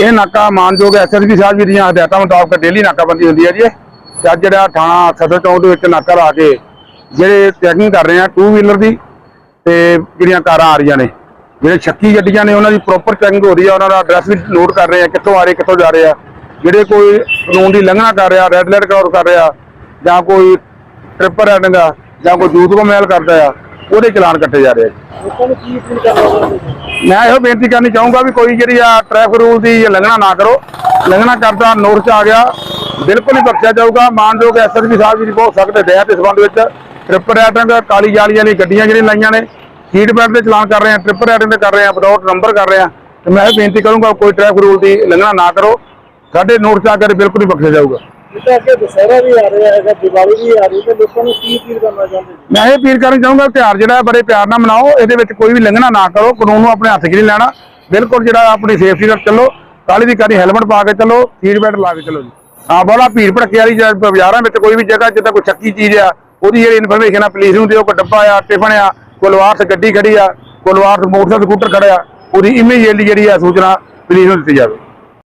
ਇਹ ਨਾਕਾ ਮਾਨਯੋਗ ਐਸਐਸਪੀ ਸਾਹਿਬ ਜੀ ਦੀਆਂ ਹਦਾਇਤਾਂ ਮੁਤਾਬਕ ਡੇਲੀ ਨਾਕਾਬੰਦੀ ਹੁੰਦੀ ਹੈ ਜੀ ਇਹ। ਤੇ ਅੱਜ ਜਿਹੜਾ ਥਾਣਾ ਸਦਰ ਚੌਂਕ ਦੇ ਵਿੱਚ ਨਾਕਾ ਲਾ ਕੇ ਜਿਹੜੇ ਚੈਕਿੰਗ ਕਰ ਰਹੇ ਆ ਟੂ ਵੀਲਰ ਦੀ, ਤੇ ਜਿਹੜੀਆਂ ਕਾਰਾਂ ਆ ਰਹੀਆਂ ਨੇ, ਜਿਹੜੇ ਸ਼ੱਕੀ ਗੱਡੀਆਂ ਨੇ, ਉਹਨਾਂ ਦੀ ਪ੍ਰੋਪਰ ਚੈਕਿੰਗ ਹੋ ਰਹੀ ਆ, ਉਹਨਾਂ ਦਾ ਐਡਰੈਸ ਵੀ ਨੋਟ ਕਰ ਰਹੇ ਆ, ਕਿੱਥੋਂ ਆ ਰਹੇ, ਕਿੱਥੋਂ ਜਾ ਰਹੇ ਆ ਜਿਹੜੇ ਕੋਈ ਕਾਨੂੰਨ ਦੀ ਲੰਘਣਾ ਕਰ ਰਿਹਾ ਰੈੱਡ ਲਾਈਟ ਕ੍ਰਾਸ ਕਰ ਰਿਹਾ, ਜਾਂ ਕੋਈ ਟ੍ਰਿਪਰ ਰਾਈਡਿੰਗ ਆ ਜਾਂ ਕੋਈ ਜੂਤ ਕੋ ਮੈਲ ਕਰਦਾ ਆ ਉਹਦੇ ਚਲਾਨ ਕੱਟੇ ਜਾ ਰਹੇ ਆ ਲੋਕਾਂ ਨੂੰ ਕੀ ਅਪੀਲ ਕਰਨਾ ਚਾਹੁੰਦੇ ਜੀ ਮੈਂ ਇਹੋ ਬੇਨਤੀ ਕਰਨੀ ਚਾਹੂੰਗਾ ਵੀ ਕੋਈ ਜਿਹੜੀ ਆ ਟ੍ਰੈਫਿਕ ਰੂਲ ਦੀ ਲੰਘਣਾ ਨਾ ਕਰੋ। ਲੰਘਣਾ ਕਰਦਾ ਨੋਟਿਸ 'ਚ ਆ ਗਿਆ ਬਿਲਕੁਲ ਹੀ ਬਖਸ਼ਿਆ ਜਾਊਗਾ। ਮਾਨਯੋਗ ਐਸਐਸਪੀ ਸਾਹਿਬ ਜੀ ਦੀ ਬਹੁਤ ਸਖਤ ਹਦਾਇਤ ਇਸ ਸੰਬੰਧ ਵਿੱਚ। ਟ੍ਰਿਪਰ ਰਾਈਡਿੰਗ ਕਾਲੀ ਜਾਲੀ ਵਾਲੀ ਗੱਡੀਆਂ ਜਿਹੜੀਆਂ ਲਾਈਆਂ ਨੇ ਸੀਟ ਬੈਲਟ ਤੇ ਚਲਾਨ ਕਰ ਰਹੇ ਆ ਟ੍ਰਿਪਰ ਰਾਈਡਿੰਗ ਤੇ ਕਰ ਰਹੇ ਆ ਵਿਦਆਊਟ ਨੰਬਰ ਕਰ ਰਹੇ ਆ। ਤੇ ਮੈਂ ਇਹ ਬੇਨਤੀ ਕਰੂੰਗਾ ਕੋਈ ਟ੍ਰੈਫਿਕ ਰੂਲ ਦੀ ਲੰਘਣਾ ਨਾ ਕਰੋ। ਸਾਡੇ ਨੋਟਿਸ 'ਚ ਆ ਕੇ ਬਿਲਕੁਲ ਹੀ ਬਖਸ਼ਿਆ ਜਾਊਗਾ। ਇਹ ਤਾਂ ਦੁਸਹਿਰਾ ਵੀ ਆ ਰਿਹਾ ਹੈਗਾ, ਦੀਵਾਲੀ ਵੀ ਆ ਰਹੀ ਹੈ ਲੋਕਾਂ ਨੂੰ ਕੀ ਅਪੀਲ ਕਰਨਾ ਚਾਹੁੰਦੇ ਮੈਂ ਇਹ ਅਪੀਲ ਕਰਨਾ ਚਾਹੂੰਗਾ ਤਿਉਹਾਰ ਜਿਹੜਾ ਹੈ, ਬੜੇ ਪਿਆਰ ਨਾਲ ਮਨਾਓ, ਇਹਦੇ ਵਿੱਚ ਕੋਈ ਵੀ ਲੰਘਣਾ ਨਾ ਕਰੋ, ਕਾਨੂੰਨ ਨੂੰ ਆਪਣੇ ਹੱਥ 'ਚ ਨਹੀਂ ਲੈਣਾ। ਬਿਲਕੁਲ ਜਿਹੜਾ ਆਪਣੀ ਸੇਫਟੀ ਨਾਲ ਚੱਲੋ, ਕਾਲੀ ਦੀ ਕਾਲੀ ਹੈਲਮਟ ਪਾ ਕੇ ਚੱਲੋ ਸੀਟ ਬੈਲਟ ਲਾ ਕੇ ਚੱਲੋ ਜੀ। ਹਾਂ ਬੋਲਾ ਭੀੜ ਭੜਕੇ ਵਾਲੀ ਬਾਜ਼ਾਰਾਂ ਵਿੱਚ ਕੋਈ ਵੀ ਜਗ੍ਹਾ, ਜਿੱਦਾਂ ਕੋਈ ਸ਼ੱਕੀ ਚੀਜ਼ ਆ, ਉਹਦੀ ਜਿਹੜੀ ਇਨਫੋਰਮੇਸ਼ਨ ਆ ਪੁਲਿਸ ਨੂੰ ਦਿਓ, ਕੋਈ ਡੱਬਾ ਆ ਟਿਫਨ ਆ, ਕੋਈ ਲਵਾਰ ਗੱਡੀ ਖੜੀ ਆ, ਕੋਈ ਮੋਟਰਸਾਈਕਲ ਸਕੂਟਰ ਖੜਿਆ ਉਹਦੀ ਇਮੀਡੀਏਟਲੀ ਜਿਹੜੀ ਆ, ਸੂਚਨਾ ਪੁਲਿਸ ਨੂੰ ਦਿੱਤੀ ਜਾਵੇ।